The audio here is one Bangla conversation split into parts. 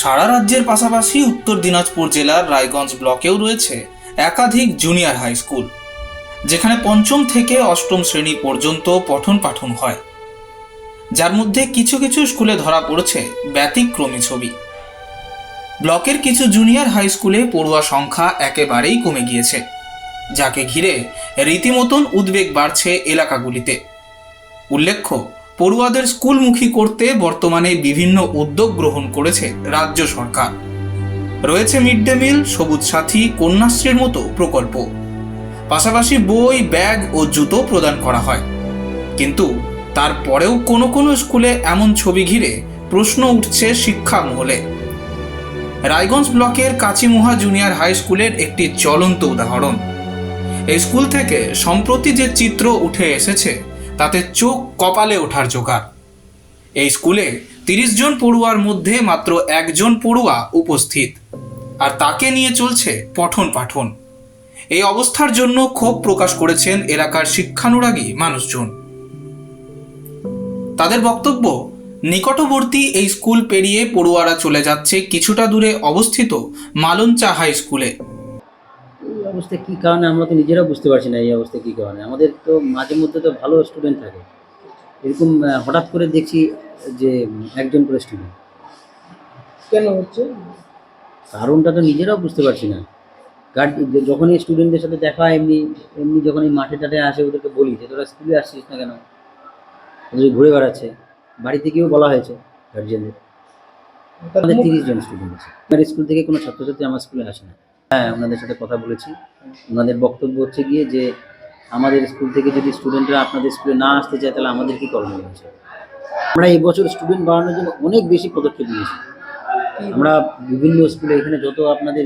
সারা রাজ্যের পাশাপাশি উত্তর দিনাজপুর জেলার রায়গঞ্জ ব্লকেও রয়েছে একাধিক জুনিয়র হাই স্কুল, যেখানে পঞ্চম থেকে অষ্টম শ্রেণি পর্যন্ত পঠন পাঠন হয়। যার মধ্যে কিছু কিছু স্কুলে ধরা পড়েছে ব্যতিক্রমী ছবি। ব্লকের কিছু জুনিয়র হাই স্কুলে পড়ুয়া সংখ্যা একেবারেই কমে গিয়েছে, যাকে ঘিরে রীতিমতন উদ্বেগ বাড়ছে এলাকাগুলিতে। উল্লেখ্য পড়ুয়াদের স্কুলমুখী করতে বর্তমানে বিভিন্ন উদ্যোগ গ্রহণ করেছে রাজ্য সরকার। রয়েছে মিড ডে মিল, সবুজ সাথী, কন্যাশ্রীর মতো প্রকল্প। পাশাপাশি বই, ব্যাগ ও জুতো প্রদান করা হয়। কিন্তু তারপরেও কোনো কোনো স্কুলে এমন ছবি ঘিরে প্রশ্ন উঠছে শিক্ষা মহলে। রায়গঞ্জ ব্লকের কাচিমুহা জুনিয়র হাই স্কুলের একটি চলন্ত উদাহরণ। এই স্কুল থেকে সম্প্রতি যে চিত্র উঠে এসেছে তাতে চোখ কপালে ওঠার জোগাড়। এই স্কুলে তিরিশ জন পড়ুয়ার মধ্যে মাত্র একজন পড়ুয়া উপস্থিত। আর তাকে নিয়ে চলছে পঠন পাঠন। এই অবস্থার জন্য ক্ষোভ প্রকাশ করেছেন এলাকার শিক্ষানুরাগী মানুষজন। তাদের বক্তব্য, নিকটবর্তী এই স্কুল পেরিয়ে পড়ুয়ারা চলে যাচ্ছে কিছুটা দূরে অবস্থিত মালঞ্চা হাই স্কুলে। অবস্থা কী কারণে আমরা তো নিজেরাও বুঝতে পারছি না এই অবস্থা কী কারণে? আমাদের তো মাঝে মধ্যে তো ভালো স্টুডেন্ট থাকে। এরকম হঠাৎ করে দেখছি যে একজন করে স্টুডেন্ট কেন হচ্ছে? কারণটা তো নিজেরাও বুঝতে পারছি না। গার্ড যখনই স্টুডেন্টদের সাথে দেখা হয় এমনি এমনি যখন এই মাঠে টাটে আসে ওদেরকে বলি যে তোরা স্কুলে আসছিস না কেন? ওদের ঘুরে বেড়াচ্ছে। বাড়ি থেকেও বলা হয়েছে গার্জিয়ানদের তার আমাদের তিরিশ জন স্টুডেন্ট আছে। আমার স্কুল থেকে কোনো ছাত্রছাত্রী আমার স্কুলে আসে না। হ্যাঁ ওনাদের সাথে কথা বলেছি। ওনাদের বক্তব্য হচ্ছে গিয়ে যে আমাদের স্কুল থেকে যদি স্টুডেন্টরা আপনাদের স্কুলে না আসতে চায়, তাহলে আমাদের কী করণীয় রয়েছে আমরা এই বছর স্টুডেন্ট বাড়ানোর জন্য অনেক বেশি পদক্ষেপ নিয়েছি। আমরা বিভিন্ন স্কুলে এখানে যত আপনাদের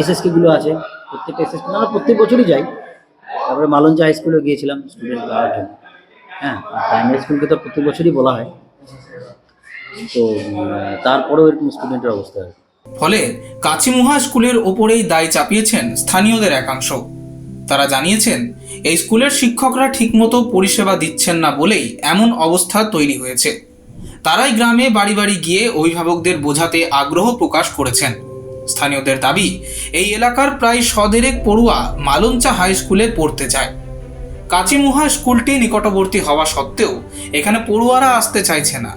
এসএসকেগুলো আছে, প্রত্যেকটা এসএসকে আমরা প্রত্যেক বছরই যাই। তারপরে মালঞ্জা হাই স্কুলেও গিয়েছিলাম স্টুডেন্ট পাওয়ার জন্য। হ্যাঁ প্রাইমারি স্কুলকে তো প্রত্যেক বছরই বলা হয়। তো তারপরেও এরকম স্টুডেন্টের অবস্থা হয়। ফলে কাচিমুহা স্কুলের ওপরেই দায় চাপিয়েছেন স্থানীয়দের একাংশ। তারা জানিয়েছেন, এই স্কুলের শিক্ষকরা ঠিকমতো পরিষেবা দিচ্ছেন না বলেই এমন অবস্থা তৈরি হয়েছে। তারাই গ্রামে বাড়ি বাড়ি গিয়ে অভিভাবকদের বোঝাতে আগ্রহ প্রকাশ করেছেন। স্থানীয়দের দাবি, এই এলাকার প্রায় সদেরেক পড়ুয়া মালঞ্চা হাই স্কুলে পড়তে চায়। কাচিমুহা স্কুলটি নিকটবর্তী হওয়া সত্ত্বেও এখানে পড়ুয়ারা আসতে চাইছে না।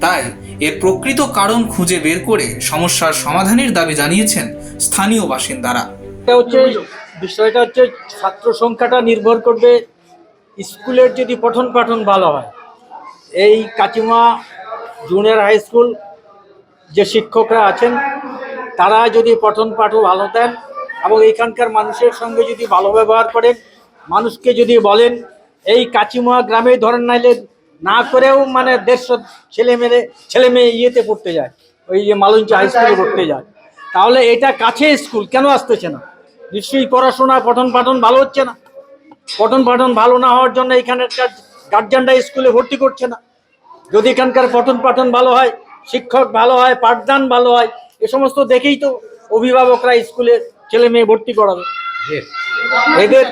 তাই এর প্রকৃত কারণ খুঁজে বের করে সমস্যার সমাধানের দাবি জানিয়েছেন স্থানীয় বাসিন্দারা। হচ্ছে, বিষয়টা হচ্ছে ছাত্র সংখ্যাটা নির্ভর করবে স্কুলের যদি পঠন পাঠন ভালো হয়। এই কাচিমা জুনিয়র হাই স্কুল যে শিক্ষকরা আছেন, তারা যদি পঠন পাঠন ভালো দেন এবং এখানকার মানুষের সঙ্গে যদি ভালো ব্যবহার করেন, মানুষকে যদি বলেন, এই কাচিমা গ্রামে ধরেন নাইলে না করেও মানে দেড়শো ছেলে মেয়ে ছেলে মেয়ে ইয়েতে পড়তে যায় ওই যে মালঞ্চা হাই স্কুলে পড়তে যায়। তাহলে এটা কাছে স্কুল কেন আসতেছে না? নিশ্চয়ই পড়াশোনা পঠন পাঠন ভালো হচ্ছে না? পঠন পাঠন ভালো না হওয়ার জন্য এখানকার গার্জিয়ানরা স্কুলে ভর্তি করছে না? যদি এখানকার পঠন পাঠন ভালো হয় শিক্ষক ভালো হয় পাঠদান ভালো হয় এ সমস্ত দেখেই তো অভিভাবকরা স্কুলে ছেলে মেয়ে ভর্তি করাবে। এদের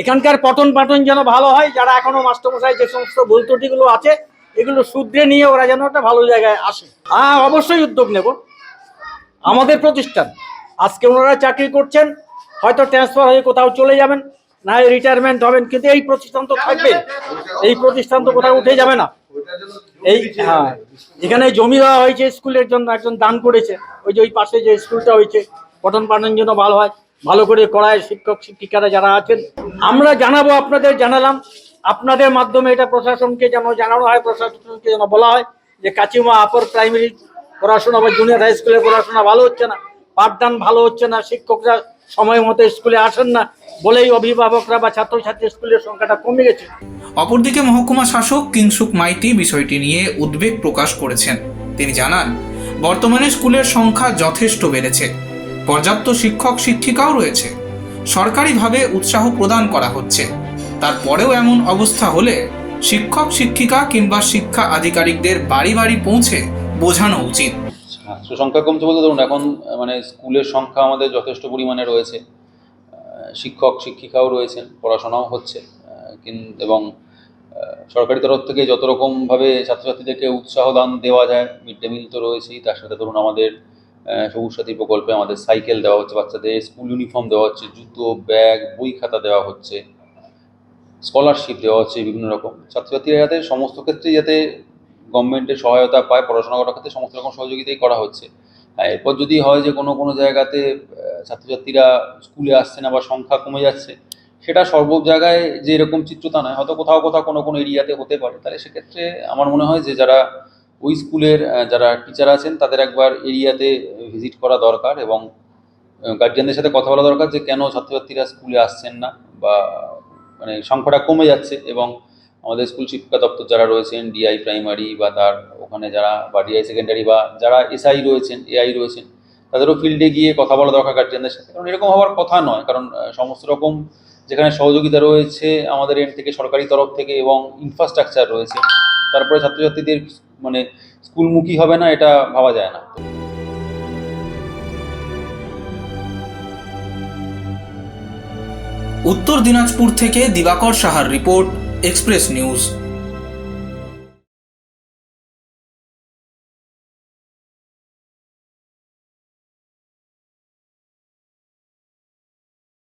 এখানকার পঠন পাঠন যেন ভালো হয়, যারা এখনও মাস্টারমশাই যে সমস্ত ভুল ত্রুটিগুলো আছে, এগুলো শুধরে নিয়ে ওরা যেন একটা ভালো জায়গায় আসে। হ্যাঁ অবশ্যই উদ্যোগ নেব। আমাদের প্রতিষ্ঠান, আজকে ওনারা চাকরি করছেন, হয়তো ট্রান্সফার হয়ে কোথাও চলে যাবেন, না হয় রিটায়ারমেন্ট হবেন, কিন্তু এই প্রতিষ্ঠান তো থাকবে। এই প্রতিষ্ঠান তো কোথাও উঠে যাবে না। এই হ্যাঁ এখানে জমি দেওয়া হয়েছে স্কুলের জন্য, একজন দান করেছে। ওই যে ওই পাশে যে স্কুলটা হয়েছে, পঠন পাঠন জন্য ভালো হয়। ভালো করে করায় শিক্ষক, শিক্ষিকারা যারা আছেন, আমরা জানাব, আপনাদের জানালাম। আপনাদের মাধ্যমে এটা প্রশাসনকে যেন জানানো হয়, প্রশাসনকে যেন বলা হয় যে কাচিমা আপার প্রাইমারি পড়াশোনা বা জুনিয়র হাই স্কুলের পড়াশোনা ভালো হচ্ছে না, পাঠদান ভালো হচ্ছে না, শিক্ষকরা সময় মতো স্কুলে আসেন না বলেই অভিভাবকরা বা ছাত্রছাত্রী স্কুলের সংখ্যাটা কমে গেছে। অপরদিকে মহকুমা শাসক কিংসুক মাইতি বিষয়টি নিয়ে উদ্বেগ প্রকাশ করেছেন। তিনি জানান, বর্তমানে স্কুলের সংখ্যা যথেষ্ট বেড়েছে। পর্যাপ্ত শিক্ষক, শিক্ষিকাও রয়েছে। সরকারিভাবে উৎসাহ প্রদান করা হচ্ছে। তারপরেও এমন অবস্থা হলে শিক্ষক, শিক্ষিকা কিংবা শিক্ষা আধিকারিকদের বাড়ি বাড়ি পৌঁছে বোঝানো উচিত। সংখ্যা কমছে বলতে ধরুন, এখন মানে স্কুলের সংখ্যা আমাদের যথেষ্ট পরিমাণে রয়েছে। শিক্ষক, শিক্ষিকাও রয়েছেন পড়াশোনাও হচ্ছে। এবং সরকারি তরফ থেকে যত রকমভাবে ছাত্রছাত্রীদেরকে উৎসাহ দান দেওয়া যায় মিড ডে মিল তো রয়েছেই, তার সাথে ধরুন আমাদের সবুজ সাথী প্রকল্পে আমাদের সাইকেল দেওয়া হচ্ছে বাচ্চাদের, স্কুল ইউনিফর্ম দেওয়া হচ্ছে, জুতো, ব্যাগ, বই খাতা দেওয়া হচ্ছে স্কলারশিপ দেওয়া হচ্ছে বিভিন্ন রকম। ছাত্রছাত্রীরা যাতে সমস্ত ক্ষেত্রেই যাতে গভর্নমেন্টের সহায়তা পায়, পড়াশোনা করার ক্ষেত্রে সমস্ত রকম সহযোগিতাই করা হচ্ছে। এরপর যদি হয় যে কোনো কোনো জায়গাতে ছাত্রছাত্রীরা স্কুলে আসছে না বা সংখ্যা কমে যাচ্ছে, সেটা সর্ব জায়গায় যে এরকম চিত্র তা নয়, হয়তো কোথাও কোথাও কোনো কোনো এরিয়াতে হতে পারে। তাহলে সেক্ষেত্রে আমার মনে হয় যে যারা ওই স্কুলের যারা টিচার আছেন, তাদের একবার এরিয়াতে ভিজিট করা দরকার এবং গার্জিয়ানদের সাথে কথা বলা দরকার যে কেন ছাত্রছাত্রীরা স্কুলে আসছেন না বা মানে সংখ্যাটা কমে যাচ্ছে এবং আমাদের স্কুল শিক্ষা দপ্তর যারা রয়েছেন ডিআই প্রাইমারি বা তার ওখানে যারা বা ডিআই সেকেন্ডারি বা যারা এসআই রয়েছেন এআই রয়েছেন, তাদেরও ফিল্ডে গিয়ে কথা বলা দরকার গার্জিয়ানদের সাথে। কারণ এরকম হওয়ার কথা নয়, কারণ সমস্ত রকম যেখানে সহযোগিতা রয়েছে আমাদের এন্ড থেকে সরকারি তরফ থেকে এবং ইনফ্রাস্ট্রাকচার রয়েছে, তারপরে ছাত্রছাত্রীদের মানে স্কুলমুখী হবে না, এটা ভাবা যায় না। উত্তর দিনাজপুর থেকে দিবাকর সাহার রিপোর্ট, এক্সপ্রেস নিউজ।